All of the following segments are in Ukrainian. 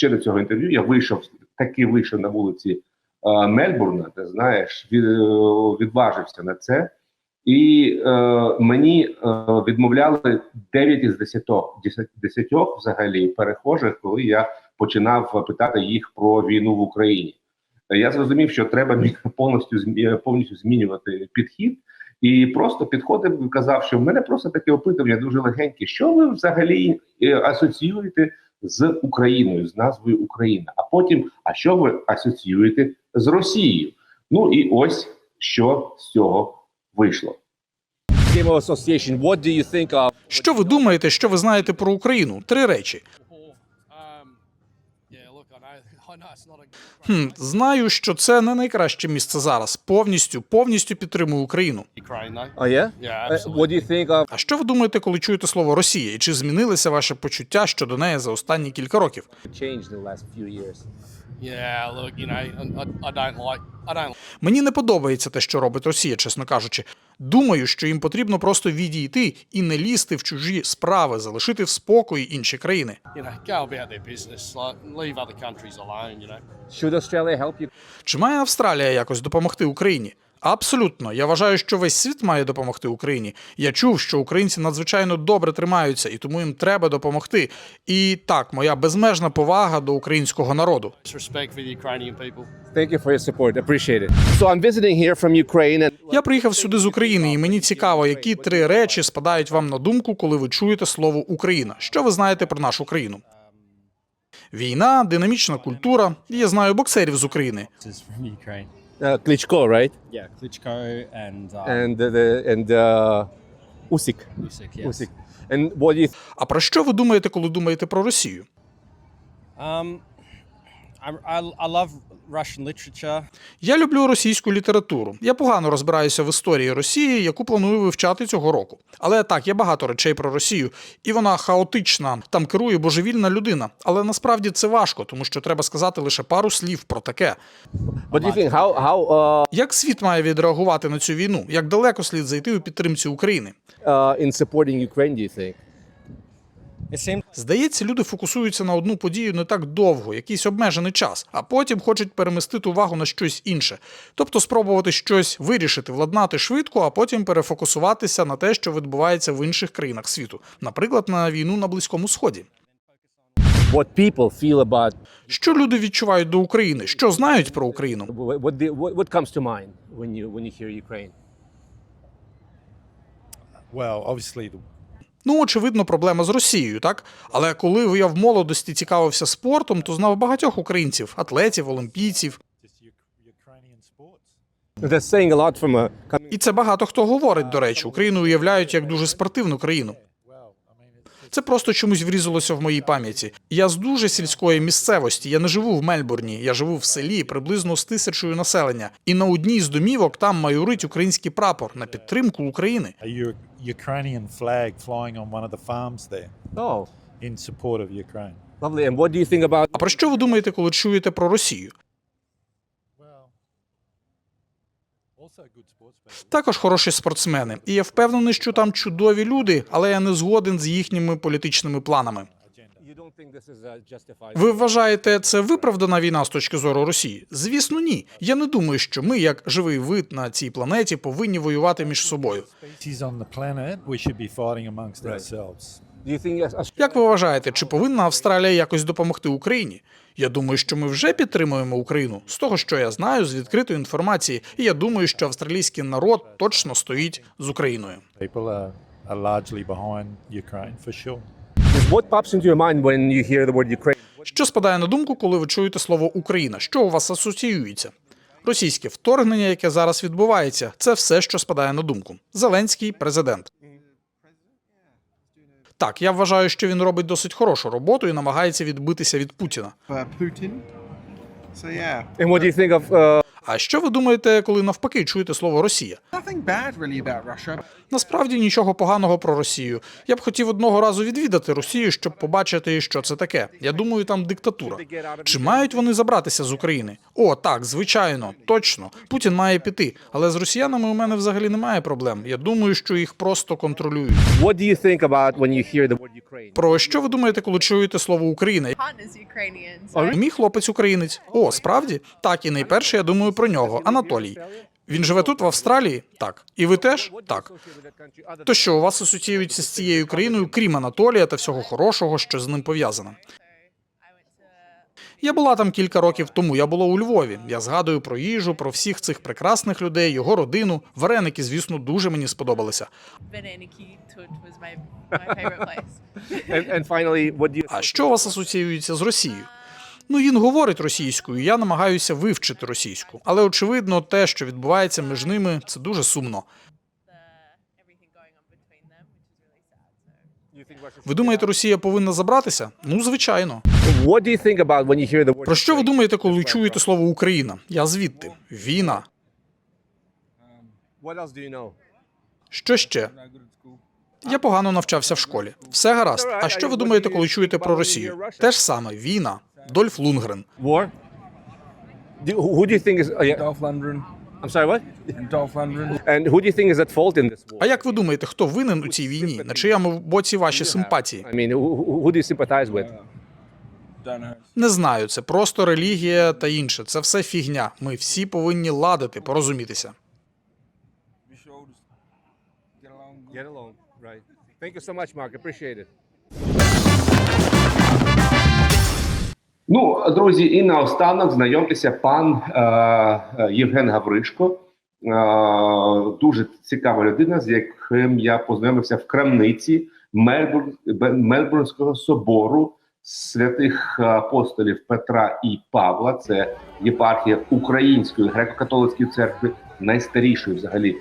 ще до цього інтерв'ю я вийшов таки вийшов на вулиці е, Мельбурна, ти знаєш, від, е, відважився на це, і е, мені е, відмовляли 9 із 10, 10, 10 взагалі перехожих, коли я починав питати їх про війну в Україні. Я зрозумів, що треба повністю повністю змінювати підхід. І просто підходив і казав, що в мене просто таке опитування дуже легеньке. Що ви взагалі е, асоціюєте з Україною, з назвою Україна? А потім, а що ви асоціюєте з Росією? Ну і ось що з цього вийшло. Що ви думаєте, що ви знаєте про Україну? Три речі. Хм, знаю, що це не найкраще місце зараз. Повністю, повністю підтримую Україну. You think of А що ви думаєте, коли чуєте слово Росія? І чи змінилися ваше почуття щодо неї за останні кілька років? Yeah, look, you know, I, I, I don't like, Мені не подобається те, що робить Росія, чесно кажучи. Думаю, що їм потрібно просто відійти і не лізти в чужі справи, залишити в спокої інші країни. you know, go about their business, like leave other countries alone, you know. Should Australia help you? Чи має Австралія якось допомогти Україні? Абсолютно, я вважаю, що весь світ має допомогти Україні. Я чув, що українці надзвичайно добре тримаються, і тому їм треба допомогти. І так, моя безмежна повага до українського народу. Я приїхав сюди з України, і мені цікаво, які три речі спадають вам на думку, коли ви чуєте слово Україна. Що ви знаєте про нашу країну? Війна, динамічна культура. Я знаю боксерів з України. Uh, Klitschko, right? Yeah, Klitschko and uh, And the, the and uh, Usyk. Usyk. Yes. Usyk. And what do you А про що ви думаєте, коли думаєте про Росію? Um, I, love Russian literature. Я люблю російську літературу. Я погано розбираюся в історії Росії, яку планую вивчати цього року. Але так, є багато речей про Росію, і вона хаотична. Там керує божевільна людина. Але насправді це важко, тому що треба сказати лише пару слів про таке. what you think? How how uh, Як світ має відреагувати на цю війну? Як далеко слід зайти у підтримці України? uh, in supporting Ukraine? Do you think? Здається, люди фокусуються на одну подію не так довго, якийсь обмежений час, а потім хочуть перемістити увагу на щось інше, тобто спробувати щось вирішити, владнати швидко, а потім перефокусуватися на те, що відбувається в інших країнах світу, наприклад, на війну на Близькому Сході. What people feel about Що люди відчувають до України? Що знають про Україну? what the, what comes to mind when you when you hear Ukraine? Well, obviously, the Ну, очевидно, проблема з Росією, так? Але коли я в молодості цікавився спортом, то знав багатьох українців, атлетів, олімпійців. І це багато хто говорить, до речі. Україну уявляють як дуже спортивну країну. Well, I mean, it's Це просто чомусь врізалося в моїй пам'яті. Я з дуже сільської місцевості. Я не живу в Мельбурні. Я живу в селі приблизно з тисячою населення. І на одній з домівок там майорить український прапор на підтримку України. Ukrainian flag flying on one of the farms there oh in support of Ukraine. lovely. And what do you think about А про що ви думаєте, коли чуєте про Росію? Well, also good sports people. Також хороші спортсмени. І я впевнений, що там чудові люди, але я не згоден з їхніми політичними планами. uh? Ви вважаєте, це виправдана війна з точки зору Росії? Звісно, ні. Я не думаю, що ми, як живий вид на цій планеті, повинні воювати між собою. Як ви вважаєте, чи повинна Австралія якось допомогти Україні? Я думаю, що ми вже підтримуємо Україну з того, що я знаю, з відкритої інформації, і я думаю, що австралійський народ точно стоїть з Україною. Що спадає на думку, коли ви чуєте слово Україна? Що у вас асоціюється? Російське вторгнення, яке зараз відбувається, це все, що спадає на думку. Зеленський президент. Так, я вважаю, що він робить досить хорошу роботу і намагається відбитися від Путіна. uh, uh, А що ви думаєте, коли навпаки чуєте слово Росія? Nothing bad really about Russia. Насправді нічого поганого про Росію. Я б хотів одного разу відвідати Росію, щоб побачити, що це таке. Я думаю, там диктатура. Чи мають вони забратися з України? О, так, звичайно, точно. Путін має піти. Але з росіянами у мене взагалі немає проблем. Я думаю, що їх просто контролюють. What do you think about when you hear the word Ukraine? Про що ви думаєте, коли чуєте слово Україна? Мій хлопець українець. О, справді? Так, і найперше я думаю про нього. Анатолій. Він живе тут, в Австралії? Так. І ви теж? Так. То що у вас асоціюється з цією країною, крім Анатолія та всього хорошого, що з ним пов'язано? Я була там кілька років тому. Я була у Львові. Я згадую про їжу, про всіх цих прекрасних людей, його родину. Вареники, звісно, дуже мені сподобалися. А що у вас асоціюється з Росією? Ну, він говорить російською, я намагаюся вивчити російську. Але очевидно, те, що відбувається між ними, це дуже сумно. Ви думаєте, Росія повинна забратися? Ну, звичайно. Про що ви думаєте, коли чуєте слово Україна? Я звідти. Війна. Know? Що ще? Я погано навчався в школі. Все гаразд. А що ви думаєте, коли чуєте про Росію? Те ж саме війна. Дольф Лунгрен. War? Do, who do you think is? Oh, yeah. Dolph Lundgren I'm sorry. What? Dolph Lundgren. And who do you think is at fault in this war? А як ви думаєте, хто винен у цій війні? На чиєму боці ваші симпатії? I mean, who, who- do you sympathize with? Не знаю, це просто релігія та інше. Це все фігня. Ми всі повинні ладити, порозумітися. Get along, right? Thank you so much, Mark. Appreciate it. Ну, друзі, і наостанок знайомтеся пан е, е, Євген Гавришко. Е, дуже цікава людина, з яким я познайомився в крамниці Мельбурн, Мельбурнського собору святих апостолів Петра і Павла. Це єпархія Української греко-католицької церкви, найстарішої взагалі е,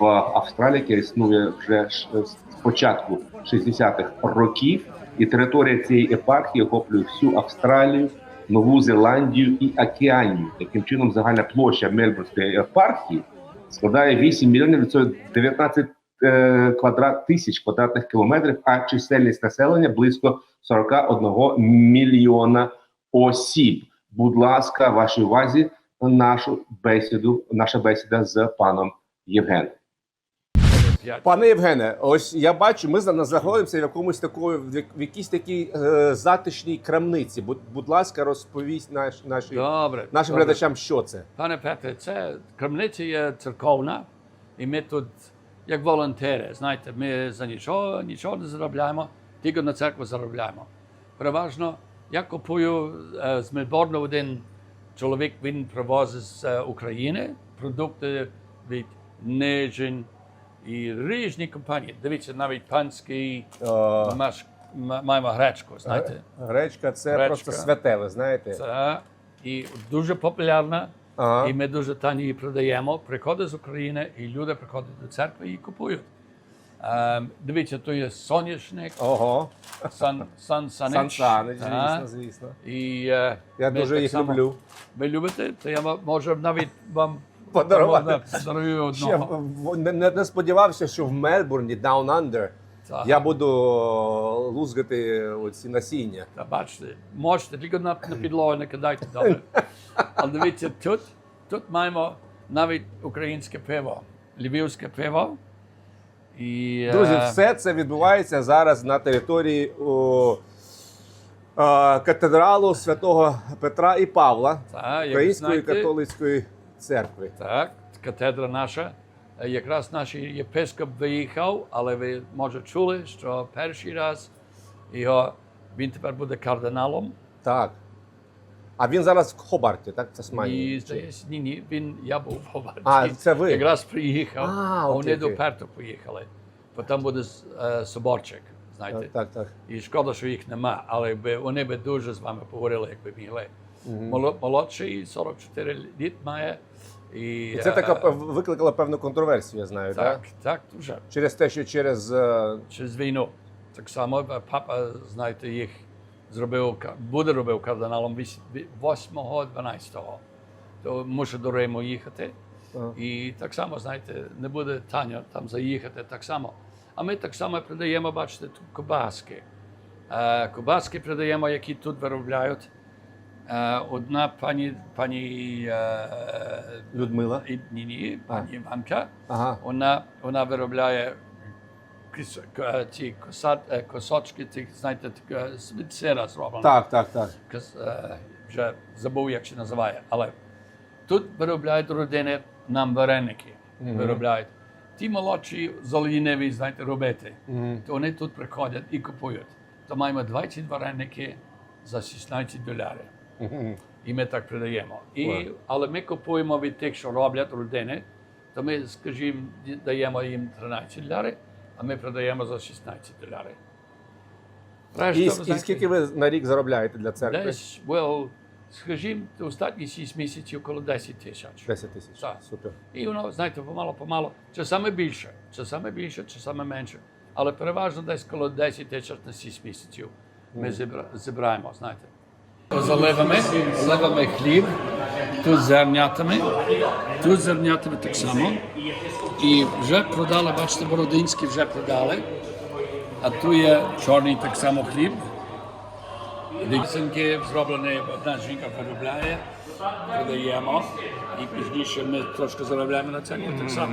в Австралії, яка існує вже з початку 60-х років. І територія цієї епархії охоплює всю Австралію, Нову Зеландію і Океанію. Таким чином, загальна площа Мельбурнської епархії складає 8 мільйонів 919 е, квадрат тисяч квадратних кілометрів, а чисельність населення близько 41 мільйона осіб. Будь ласка, вашій увазі нашу бесіду, наша бесіда з паном Євгеном. Пане Євгене, ось я бачу, ми знаходимося в якомусь такої в якійсь такій е, затишній крамниці. Будь, будь ласка, розповість наш, наші, Добре. нашим добре. глядачам, що це. Пане Петре, це крамниця є церковна, і ми тут як волонтери. Знаєте, ми за нічого, нічого не заробляємо, тільки на церкву заробляємо. Переважно я купую е, з Мельбурну один чоловік, він привозить з е, України продукти від Нижин і різні компанії. Дивіться, навіть панський Е, маш, м- маємо гречку, знаєте. гречка це Гречка. просто святе, ви знаєте. Це і дуже популярна. Ага. І ми дуже танні її продаємо. Приходить з України, і люди приходять до церкви і купують. Ем, дивіться, то є соняшник, Ого, сан, сан, санич. Та. звісно, звісно. І, е, Я ми дуже так їх само- люблю. Ви любите? То я м- можу навіть вам Подарувати. подарую одного. в- не, не, не сподівався, що в Мельбурні, Down Under, Так. я буду лузгати оці насіння. Та бачите, можете, тільки на, на підлогу не кидайте добре. Але дивіться, тут, тут маємо навіть українське пиво, львівське пиво. І, е, Друзі, все це відбувається зараз на території о, е, катедралу святого Петра і Павла та, як ви Української знаєте, католицької церкви. Так, катедра наша. Е, Якраз наш єпископ виїхав, але ви може чули, що перший раз його він тепер буде кардиналом. Так. А він зараз в Хобарті, так? І Тасманії. здається, ні, ні, він я був в Хобарті. А, це ви? Якраз приїхав. А, а окей, вони окей. до Перту поїхали. Бо там буде е, соборчик, знаєте. Так, так, так. І шкода, що їх нема, але би, вони би дуже з вами поговорили, якби могли. Моло- Молодший 44 літ має. І, І це е, така викликало певну контроверсію, я знаю, так? так, так, дуже. Через те, що через е, Через війну. Так само е, папа, знаєте, їх зробив, буде робив кардиналом 8-12 то мушу до Риму їхати. Ага. І так само, знаєте, не буде Таня там заїхати так само. А ми так само продаємо, бачите. Е, кобаски продаємо, які тут виробляють. Е, одна пані, пані е, Людмила. і- ні, ні, пані Іванка, Ага. вона, вона виробляє ці е, косочки, ці, знаєте, від сира зроблено. Так, так, так. Вже забув, як це називає. Але тут виробляють родини нам вареники. Виробляють. Ті молодші з знаєте, робити. То вони тут приходять і купують. То маємо 20 вареники за 16 доларів. І ми так продаємо. І, але ми купуємо від тих, що роблять родини, то ми, скажімо, даємо їм 13 доларів, а ми продаємо за 16 доларів. Решта, І, і скільки ви на рік заробляєте для церкви? Десь, well, скажімо, останні 6 місяців коло 10 тисяч. 10 тисяч. Так. Супер. І воно, знаєте, помало-помало. Це саме більше, це саме більше, це саме менше. Але переважно десь коло 10 тисяч на 6 місяців ми зібра, зібраємо, знаєте. Заливами, заливами хліб, тут зернятами, тут зернятами так само. І вже продали, бачите, бородинські вже продали. А тут є чорний так само хліб. Ліксинки зроблені, одна жінка виробляє, продаємо. І пізніше ми трошки заробляємо на цьому так само.